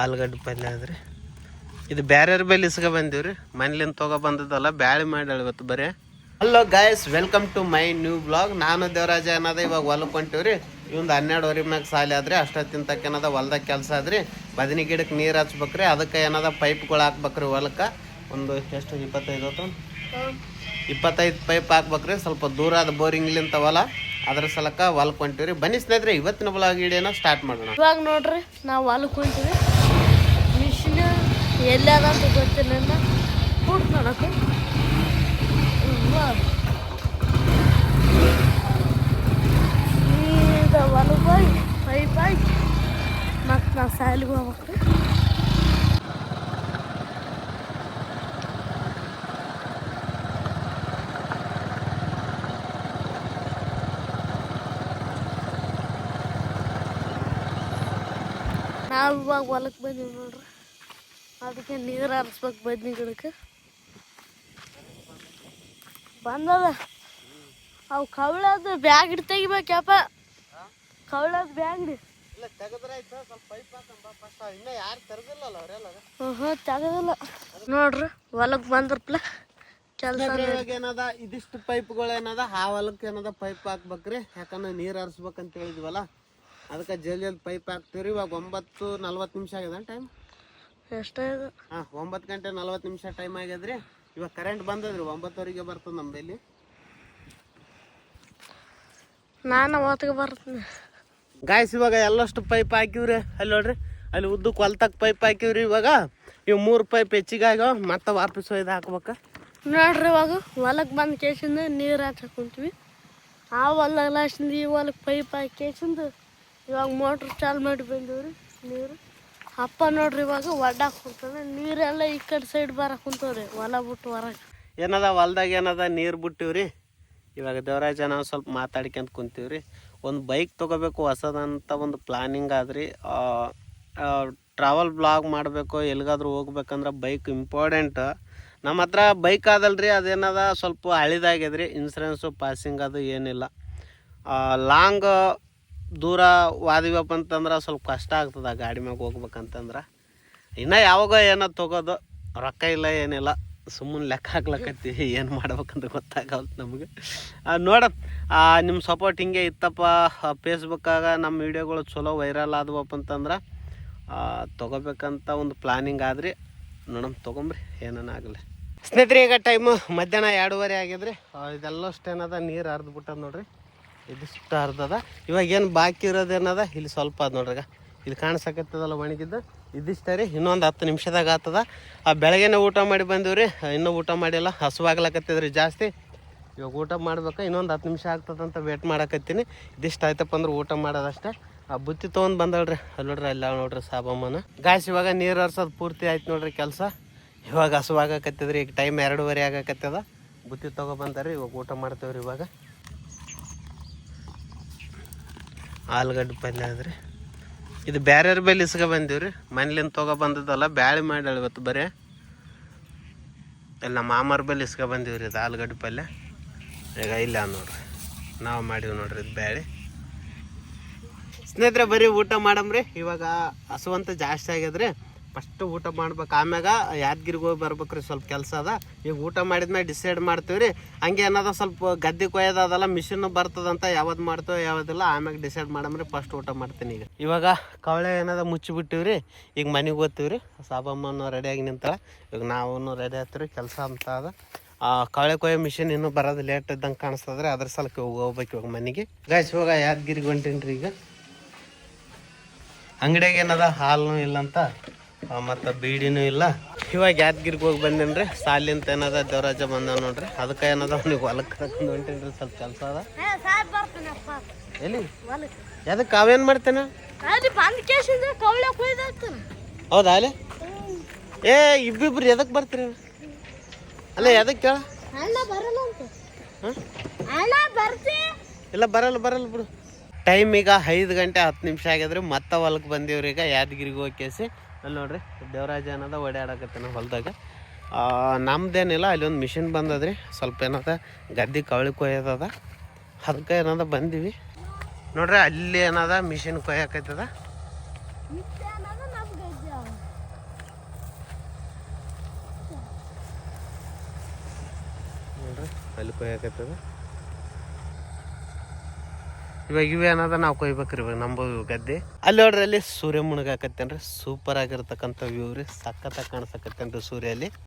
ಆಲೂಗಡ್ಡೆ ಪಲ್ಯ ಅದ್ರಿ ಇದು ಬೇರೆಯವ್ರ ಬೆಲೆ ಇಸ್ಕ ಬಂದೀವ್ರಿ. ಮನೇಲಿಂದ ತಗೋ ಬಂದದಲ್ಲ ಬ್ಯಾಳಿ ಮಾಡಿ ಇವತ್ತು ಬರೀ. Hello guys welcome to my new blog ನಾನು ದೇವರಾಜ ಏನದ ಇವಾಗ ಹೊಲಕ್ಕೆ ಹೊಂಟಿವ್ರಿ. ಇವಂದು ಹನ್ನೆರಡುವರೆ ಮ್ಯಾಗ ಸಾಲಿ ಆದ್ರಿ ತಿಂತಕ್ಕ ಏನದ ಹೊಲ್ದಾಗ ಕೆಲಸ ಆದ್ರಿ. ಬದನಿ ಗಿಡಕ್ಕೆ ನೀರು ಹಚ್ಬೇಕ್ರಿ, ಅದಕ್ಕೆ ಏನದ ಪೈಪ್ಗಳು ಹಾಕ್ಬೇಕ್ರಿ ಹೊಲಕ್ಕೆ. ಒಂದು ಎಷ್ಟು, ಇಪ್ಪತ್ತೈದು ಹೊತ್ತು? ಇಪ್ಪತ್ತೈದು ಪೈಪ್ ಹಾಕ್ಬೇಕ್ರಿ, ಸ್ವಲ್ಪ ದೂರ ಬೋರಿಂಗ್ ಬೋರಿಂಗ್ಲಿಂತ ಹೊಲ. ಅದ್ರ ಸಲಕ ಹೊಲಕ್ಕೆ ಹೊಂಟಿವ್ರಿ. ಬನ್ನಿ ಸ್ನೇಹಿತರೆ, ಇವತ್ತಿನ ಬ್ಲಾಗ್ ಇಡೇನ ಸ್ಟಾರ್ಟ್ ಮಾಡೋಣ. ಇವಾಗ ನೋಡ್ರಿ, ನಾವು ಹೊಲಕ್ಕೆ ಮಿಷಿನ್ ಎಲ್ಲದ ಅಂತ ಗೊತ್ತಿಲ್ಲ ಕೂಡ್ ನೋಡಕ್ಕೆ ಈಗ ಹೊಲಕ್ಕೆ ಹೋಗಿ ಪೈಪ್ ಹಾಕಿ ಮತ್ತು ನಾವು ಸಾಲಿಗೆ ಹೋಗ್ಬೇಕು ನಾವು ಇವಾಗ ಹೊಲಕ್ಕೆ ಬಂದೀವಿ ನೋಡ್ರಿ ಅದಕ್ಕೆ ನೀರು ಹರಿಸ್ಬೇಕು ಬದ್ನಿ ಗಿಡಕ್ಕೆ ಬಂದದ. ಅವು ಕವಳದ ಬ್ಯಾಗ್ ಇಡ್ ತೆಗಿಬೇಕಪ್ಪ ಕವಳದ ಬ್ಯಾಗ್ ಇಲ್ಲ ತೆಗೆದ್ರೆ ಸ್ವಲ್ಪ ಪೈಪ್ ಹಾಕಂಬ ಫಸ್ಟ್ ಇನ್ನೂ ಯಾರು ತೆರೆದಿಲ್ಲಲ್ಲ ಅವರೆಲ್ಲ ಹ್ಞೂ ತೆಗದಿಲ್ಲ. ನೋಡ್ರಿ ಹೊಲಕ್ಕೆ ಬಂದ್ರಪ್ಲ ಕೆಲಸ ಏನದ? ಇದಿಷ್ಟು ಪೈಪ್ಗಳು ಏನದ? ಆ ಹೊಲಕ್ಕೆ ಏನದ ಪೈಪ್ ಹಾಕ್ಬೇಕ್ರಿ. ಯಾಕಂದ್ರೆ ನೀರು ಹರಿಸ್ಬೇಕಂತ ಹೇಳಿದ್ವಲ್ಲ ಅದಕ್ಕೆ ಜಲ್ದಿ ಜಲ್ದಿ ಪೈಪ್ ಹಾಕ್ತೀವ್ರಿ. ಇವಾಗ ಒಂಬತ್ತು ನಲ್ವತ್ತು ನಿಮಿಷ ಆಗ್ಯದ ಟೈಮ್ ಎಷ್ಟಾಯ್ತು? ಹಾಂ ಒಂಬತ್ತು ಗಂಟೆ ನಲ್ವತ್ತು ನಿಮಿಷ ಟೈಮ್ ಆಗ್ಯದ್ರಿ ಇವಾಗ ಕರೆಂಟ್ ಬಂದದ್ರಿ ಒಂಬತ್ತುವರೆಗೆ ಬರ್ತದೆ ನಮ್ಮಲ್ಲಿ ನಾನು ಅವತ್ತಿಗೆ ಬರ್ತೀನಿ. ಗಾಯ್ಸ್ ಇವಾಗ ಎಲ್ಲಷ್ಟು ಪೈಪ್ ಹಾಕಿವ್ರಿ? ಅಲ್ಲಿ ನೋಡ್ರಿ ಅಲ್ಲಿ ಉದ್ದಕ್ಕೆ ಕೊಲ್ತಕ್ ಪೈಪ್ ಹಾಕಿವ್ರಿ ಇವಾಗ. ಇವು ಮೂರು ಪೈಪ್ ಹೆಚ್ಚಿಗೆ ಆಗ್ಯಾವ ಮತ್ತೆ ವಾಪಸ್ ಒಯ್ದು ಹಾಕ್ಬೇಕು. ನೋಡ್ರಿ ಇವಾಗ ಹೊಲಕ್ಕೆ ಬಂದು ಕೇಸಿಂದ ನೀರು ಹಾಕಿ ಕುಂತೀವಿ. ಆ ಹೊಲ ಲಾಸ್ಟಿಂದ ಈ ಹೊಲಕ್ಕೆ ಪೈಪ್ ಹಾಕಿ ಕೇಸಿಂದ ಇವಾಗ ಮೋಟ್ರ್ ಚಾಲು ಮಾಡಿ ಬಂದೀವ್ರಿ ನೀರು. ಅಪ್ಪ ನೋಡ್ರಿ ಇವಾಗ ಒಡ್ಡಾಕ್ ಕುಂತಾನೆ ನೀರೆಲ್ಲ ಈ ಕಡೆ ಸೈಡ್ ಬರಕ್ ಕುಂತವ್ರಿ, ಹೊಲ ಬಿಟ್ಟು ಹೊರಗೆ. ಏನದ, ಹೊಲ್ದಾಗ ಏನದ, ನೀರು ಬಿಟ್ಟಿವ್ರಿ. ಇವಾಗ ದೇವರಾಜ ನಾವು ಸ್ವಲ್ಪ ಮಾತಾಡ್ಕೊಂತ ಕುಂತೀವ್ರಿ. ಒಂದು ಬೈಕ್ ತೊಗೋಬೇಕು ಹೊಸದಂತ ಒಂದು ಪ್ಲಾನಿಂಗ್ ಆದ್ರಿ. ಟ್ರಾವೆಲ್ ಬ್ಲಾಗ್ ಮಾಡಬೇಕು, ಎಲ್ಲಿಗಾದ್ರೂ ಹೋಗ್ಬೇಕಂದ್ರೆ ಬೈಕ್ ಇಂಪಾರ್ಟೆಂಟ್ ನಮ್ಮ ಹತ್ರ ಬೈಕ್ ಆದಲ್ರಿ, ಅದೇನದ, ಸ್ವಲ್ಪ ಹಳಿದಾಗಿದ್ರಿ ಇನ್ಸೂರೆನ್ಸು ಪಾಸಿಂಗ್ ಅದು ಏನಿಲ್ಲ. ಲಾಂಗ್ ದೂರ ವಾದಿವಪ್ಪ ಅಂತಂದ್ರೆ ಸ್ವಲ್ಪ ಕಷ್ಟ ಆಗ್ತದೆ ಆ ಗಾಡಿ ಮ್ಯಾಗ ಹೋಗ್ಬೇಕಂತಂದ್ರೆ. ಇನ್ನು ಯಾವಾಗ ಏನೋ ತೊಗೋದು, ರೊಕ್ಕ ಇಲ್ಲ, ಏನಿಲ್ಲ, ಸುಮ್ಮನೆ ಲೆಕ್ಕ ಹಾಕ್ಲಕತ್ತೀವಿ, ಏನು ಮಾಡ್ಬೇಕಂತ ಗೊತ್ತಾಗಲ್ತು ನಮಗೆ. ನೋಡತ್ ನಿಮ್ಮ ಸಪೋರ್ಟ್ ಹಿಂಗೆ ಇತ್ತಪ್ಪ ಫೇಸ್ಬುಕ್ಕಾಗ ನಮ್ಮ ವಿಡಿಯೋಗಳು ಚಲೋ ವೈರಲ್ ಆದವಪ್ಪ ಅಂತಂದ್ರೆ ತೊಗೋಬೇಕಂತ ಒಂದು ಪ್ಲಾನಿಂಗ್ ಆದ್ರಿ. ನೋಡಮ್, ತೊಗೊಂಬ್ರಿ, ಏನನ ಆಗಲಿ. ಸ್ನೇಹಿತರೆ, ಈಗ ಟೈಮು ಮಧ್ಯಾಹ್ನ ಎರಡೂವರೆ ಆಗಿದ್ರಿ. ಇದೆಲ್ಲಷ್ಟು ಏನದ ನೀರು ಹರಿದ್ಬಿಟ್ಟದ ನೋಡ್ರಿ. ಇದಿಷ್ಟು ಹರಿದದ ಇವಾಗ ಏನು ಬಾಕಿ ಇರೋದೇನದ ಇಲ್ಲಿ ಸ್ವಲ್ಪ ಅದು ನೋಡ್ರಿ ಇಲ್ಲಿ ಕಾಣಿಸಕತ್ತದಲ್ಲ ಒಣಗಿದ್ದು. ಇದಿಷ್ಟೇ ರೀ. ಇನ್ನೊಂದು ಹತ್ತು ನಿಮಿಷದಾಗ ಆಗ್ತದ. ಆ ಬೆಳಗ್ಗೆನೇ ಊಟ ಮಾಡಿ ಬಂದೀವ್ರಿ. ಇನ್ನೂ ಊಟ ಮಾಡಿಲ್ಲ. ಹಸುವಾಗ್ಲಕತ್ತಿದ್ರಿ ಜಾಸ್ತಿ. ಇವಾಗ ಊಟ ಮಾಡ್ಬೇಕು. ಇನ್ನೊಂದು ಹತ್ತು ನಿಮಿಷ ಆಗ್ತದಂತ ವೇಟ್ ಮಾಡಕತ್ತೀನಿ. ಇದಿಷ್ಟು ಆಯ್ತಪ್ಪ ಅಂದ್ರೆ ಊಟ ಮಾಡೋದಷ್ಟೇ. ಆ ಬುತ್ತಿ ತೊಗೊಂಡು ಬಂದಳ್ರಿ. ಅಲ್ಲಿ ನೋಡ್ರಿ, ಅಲ್ಲ ನೋಡ್ರಿ ಸಾಬಮ್ಮನ. ಗಾಯ್ಸ್, ಇವಾಗ ನೀರು ಹರ್ಸೋದು ಪೂರ್ತಿ ಆಯ್ತು ನೋಡ್ರಿ ಕೆಲಸ. ಇವಾಗ ಹಸುವಾಗಕತ್ತಿದ್ರಿ ಈಗ ಟೈಮ್ ಎರಡೂವರೆ ಆಗಕತ್ತದ. ಬುತ್ತಿ ತೊಗೊಬಂದಾರಿ ಇವಾಗ ಊಟ ಮಾಡ್ತೇವ್ರಿ ಇವಾಗ. ಆಲೂಗಡ್ಡೆ ಪಲ್ಯ ಅದ್ರಿ ಇದು ಬೇರೆಯವ್ರ ಬೆಲೆ ಇಸ್ಕ ರೀ ಮನೇಲಿಂದ ತಗೋ ಬಂದದಲ್ಲ ಬ್ಯಾಳಿ ಮಾಡಿ ಇವತ್ತು ಬರೀ. ಇಲ್ಲಿ ನಮ್ಮ ಮಾಮರ ಇಸ್ಕ ರೀ ಇದು ಆಲೂಗಡ್ಡೆ ಪಲ್ಯ. ಈಗ ಇಲ್ಲ ನೋಡ್ರಿ. ನಾವು ಮಾಡೀವಿ ನೋಡ್ರಿ ಇದು ಬ್ಯಾಳಿ. ಸ್ನೇಹಿತರೆ, ಬರೀ ಊಟ ಮಾಡಮ್ರಿ. ಇವಾಗ ಹಸುವಂತ ಜಾಸ್ತಿ ಆಗ್ಯದ್ರಿ ಫಸ್ಟ್ ಊಟ ಮಾಡ್ಬೇಕು. ಆಮ್ಯಾಗ ಯಾದಗಿರಿಗೆ ಹೋಗಿ ಬರ್ಬೇಕ್ರಿ, ಸ್ವಲ್ಪ ಕೆಲಸ ಅದ. ಈಗ ಊಟ ಮಾಡಿದ್ಮೇಲೆ ಡಿಸೈಡ್ ಮಾಡ್ತೀವಿ ರೀ. ಹಂಗೆ ಏನದ ಸ್ವಲ್ಪ ಗದ್ದೆ ಕೊಯ್ಯೋದು ಅದಲ್ಲ ಮಿಷಿನ್ ಬರ್ತದಂತ ಯಾವ್ದು ಮಾಡ್ತೇವೆ ಯಾವುದಿಲ್ಲ ಆಮ್ಯಾಗ ಡಿಸೈಡ್ ಮಾಡಮ್ರಿ ಫಸ್ಟ್ ಊಟ ಮಾಡ್ತೀನಿ ಈಗ. ಇವಾಗ ಕವಳೆ ಏನದ ರೀ, ಈಗ ಮನೆಗೆ ಓದ್ತೀವ್ರಿ ಸಾಬಮ್ಮನ ರೆಡಿಯಾಗಿ ನಿಂತಾಳ. ಇವಾಗ ನಾವೂ ರೆಡಿ ಆಗ್ತೀವಿ ಕೆಲಸ ಅಂತ ಅದ. ಆ ಕವಳೆ ಕೊಯ್ಯೋ ಮಿಷಿನ್ ಇನ್ನೂ ಬರೋದು ಲೇಟ್ ಇದ್ದಂಗೆ ಕಾಣಿಸ್ತದ್ರಿ ಅದ್ರ ಸಲಕ್ಕೆ ಹೋಗಿ ಹೋಗ್ಬೇಕು ಇವಾಗ ಮನೆಗೆ. ಗಾಯ್ಸ್ ಇವಾಗ ಯಾದಗಿರಿಗೆ ಹೊಂಟೇನ್ರಿ ಈಗ. ಅಂಗಡಿಯಾಗ ಏನದ ಹಾಲು ಇಲ್ಲ ಮತ್ತು ಬೀಡಿನೂ ಇಲ್ಲ. ಇವಾಗ ಯಾದಗಿರಿಗೆ ಹೋಗಿ ಬಂದೇನ್ರಿ? ಸಾಲಿಂತ ಏನದ? ದೇವರಾಜ ಬಂದ ನೋಡ್ರಿ. ಅದಕ್ಕೆ ಏನದ? ಅವ್ನಿಗೆ ಹೊಲಕ್ಕೆ ಕರ್ಕೊಂಡು ಹೊಂಟೇನ್ರಿ ಸ್ವಲ್ಪ ಕೆಲಸ ಅದ. ಎಲ್ಲಿ? ಎದಕ್ಕೆ ಅವೇನು ಮಾಡ್ತೇನೆ? ಹೌದಾ ಅಲ್ಲಿ? ಏ ಇಬ್ಬಿಬ್ರು ಎದಕ್ಕೆ ಬರ್ತೀರಿ? ಅಲ್ಲ ಎದಕ್ಕೆ ಕೇಳ? ಇಲ್ಲ ಬರಲ್ಲ ಬರಲ್ಲ ಬಿಡು. ಟೈಮ್ ಈಗ ಐದು ಗಂಟೆ ಹತ್ತು ನಿಮಿಷ ಆಗ್ಯದ್ರಿ. ಮತ್ತೆ ಹೊಲಕ್ಕೆ ಬಂದಿವ್ರಿ ಈಗ ಯಾದಗಿರಿಗೆ ಹೋಗಿ ಕೇಸಿ. ಅಲ್ಲಿ ನೋಡ್ರಿ, ದೇವರಾಜ ಏನದ ಓಡಾಡಕತ್ತೇನ ಹೊಲದಾಗ. ನಮ್ದೇನಿಲ್ಲ, ಅಲ್ಲಿ ಒಂದು ಮಿಷಿನ್ ಬಂದದ್ರಿ. ಸ್ವಲ್ಪ ಏನದ, ಗದ್ದೆ ಕವಳಿ ಕೊಯ್ಯೋದದ. ಅದಕ್ಕೆ ಏನದ ಬಂದೀವಿ. ನೋಡ್ರಿ, ಅಲ್ಲಿ ಏನದ, ಮಿಷಿನ್ ಕೊಯ್ಯಾಕೈತದ ನೋಡ್ರಿ, ಅಲ್ಲಿ ಕೊಯ್ಯಾಕೈತದ ಇವಾಗ ಇವೇನದ ನಾವು ಕೊಯ್ಬೇಕ್ರಿ ಇವಾಗ ನಮ್ಮ ಗದ್ದೆ. ಅಲ್ಲಿ ಸೂರ್ಯ ಮುಣಗಾಕತ್ತೇನ್ರಿ ಸೂಪರ್ ಆಗಿರ್ತಕ್ಕಂಥ ವ್ಯೂ ರೀ. ಸಖತ್ತಾಗಿ ಕಾಣಿಸಕತ್ತೇನ್ರಿ ಸೂರ್ಯ ಅಲ್ಲಿ.